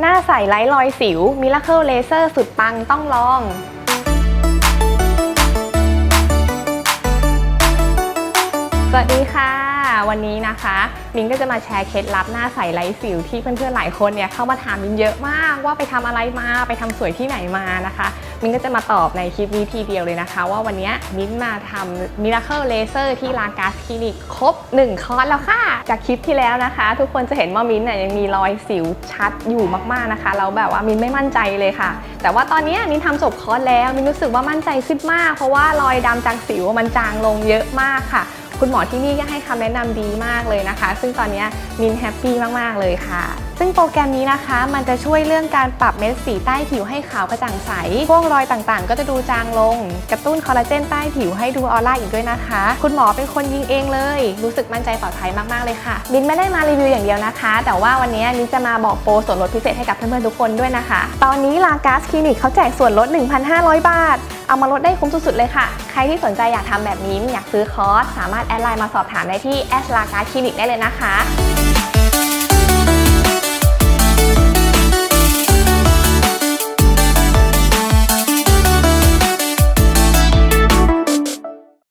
หน้าใสไร้รอยสิวมิราเคิลเลเซอร์สุดปังต้องลองสวัสดีค่ะ วันนี้นะคะ มินก็จะมาแชร์เคล็ดลับหน้าใสไร้สิวที่เพื่อนๆหลายคนเนี่ยเข้ามาถามมินเยอะมากว่าไปทำอะไรมาไปทำสวยที่ไหนมานะคะ มินก็จะมาตอบในคลิปนี้ทีเดียวเลยนะคะ ว่าวันนี้มินมาทำมิราเคิลเลเซอร์ที่ลากาสคลินิกครบ 1 คอร์สแล้วค่ะ จากคลิปที่แล้วนะคะ ทุกคนจะเห็นว่ามินเนี่ยยังมีรอยสิวชัดอยู่มากๆนะคะแล้วแบบว่ามินไม่มั่นใจเลยค่ะ แต่ว่าตอนนี้มินทำจบคอร์สแล้วมินรู้สึกว่ามั่นใจขึ้นมาก เพราะว่ารอยดำจากสิวมันจางลงเยอะมากค่ะ คุณหมอที่นี่ก็ให้คำแนะนำดีมากเลยนะคะ ซึ่งตอนนี้มินแฮปปี้มากๆเลยค่ะ ซึ่งโปรแกรมนี้นะคะ มันจะช่วยเรื่องการปรับเม็ดสีใต้ผิวให้ขาวกระจ่างใส พวกรอยต่างๆ ก็จะดูจางลง กระตุ้นคอลลาเจนใต้ผิวให้ดูออร่าอีกด้วยนะคะ คุณหมอเป็นคนยิงเองเลย รู้สึกมั่นใจปลอดภัยมากๆเลยค่ะ มินไม่ได้มารีวิวอย่างเดียวนะคะ แต่ว่าวันนี้มินจะมาบอกโปรส่วนลดพิเศษให้กับเพื่อนๆทุกคนด้วยนะคะ ตอนนี้ลากาสคลินิกเขาแจกส่วนลด 1,500 บาท เอามาลดได้คุ้มสุดๆเลยค่ะ ใครที่สนใจอยากทำแบบนี้อยากซื้อคอร์สสามารถแอดไลน์มาสอบถามได้ที่แอสลากาคลินิกได้เลยนะคะ